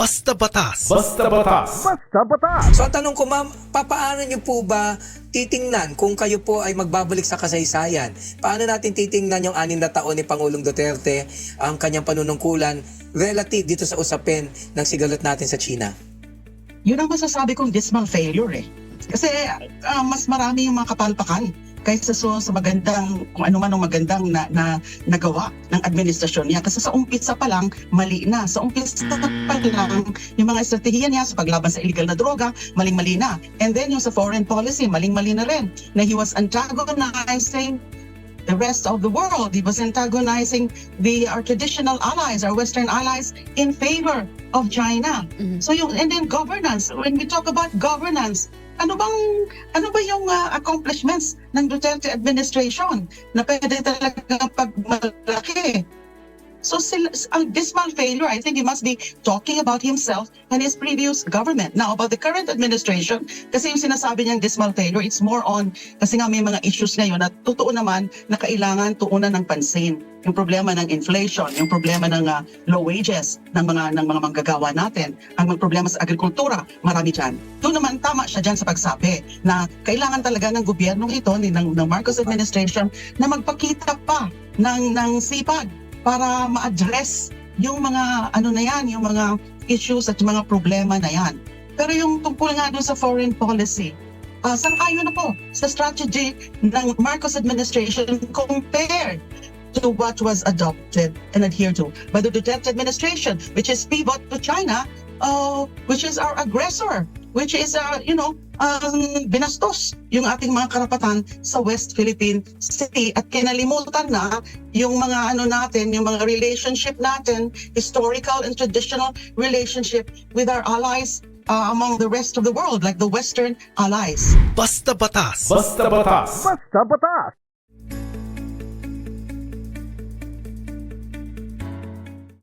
Basta batas. Basta batas. So ang tanong ko ma'am, papaano niyo po ba titingnan kung kayo po ay magbabalik sa kasaysayan? Paano natin titingnan yung anim na taon ni Pangulong Duterte, ang kanyang panunungkulan relative dito sa usapin ng sigalot natin sa China? yun ang masasabi kong dismal failure eh. Kasi ah, mas marami yung mga kapalpakan kaysa so, sa magandang, kung ano man ang magandang na, na nagawa ng administrasyon niya. Kasi sa umpisa pa lang, mali na. Sa umpisa pa lang, yung mga estratehiya niya sa paglaban sa illegal na droga, maling-mali na. And then yung sa foreign policy, maling-mali na rin. Na he was antagonizing the rest of the world. He was antagonizing the our traditional allies, our Western allies, in favor of China. So yung and then governance. When we talk about governance, ano bang ano ba yung uh, accomplishments ng Duterte administration na pwede talaga pagmalaki? So sila, ang dismal failure, I think he must be talking about himself and his previous government. Now, about the current administration, kasi yung sinasabi niyang dismal failure, it's more on, kasi nga may mga issues ngayon na totoo naman na kailangan tuunan ng pansin. Yung problema ng inflation, yung problema ng uh, low wages ng mga ng mga manggagawa natin, ang mga problema sa agrikultura, marami dyan. Doon naman tama siya dyan sa pagsabi na kailangan talaga ng gobyernong ito, ni ng, ng Marcos administration, na magpakita pa ng, ng sipag para ma-address yung mga ano na yan, yung mga issues at mga problema na yan. Pero yung tungkol nga doon sa foreign policy, uh, sang-ayon na po sa strategy ng Marcos administration compared to what was adopted and adhered to by the Duterte administration, which is pivot to China, uh, which is our aggressor, which is, uh, you know, um, binastos yung ating mga karapatan sa West Philippine Sea at kinalimutan na yung mga ano natin, yung mga relationship natin, historical and traditional relationship with our allies uh, among the rest of the world, like the Western allies. Basta batas. Basta batas. Basta batas!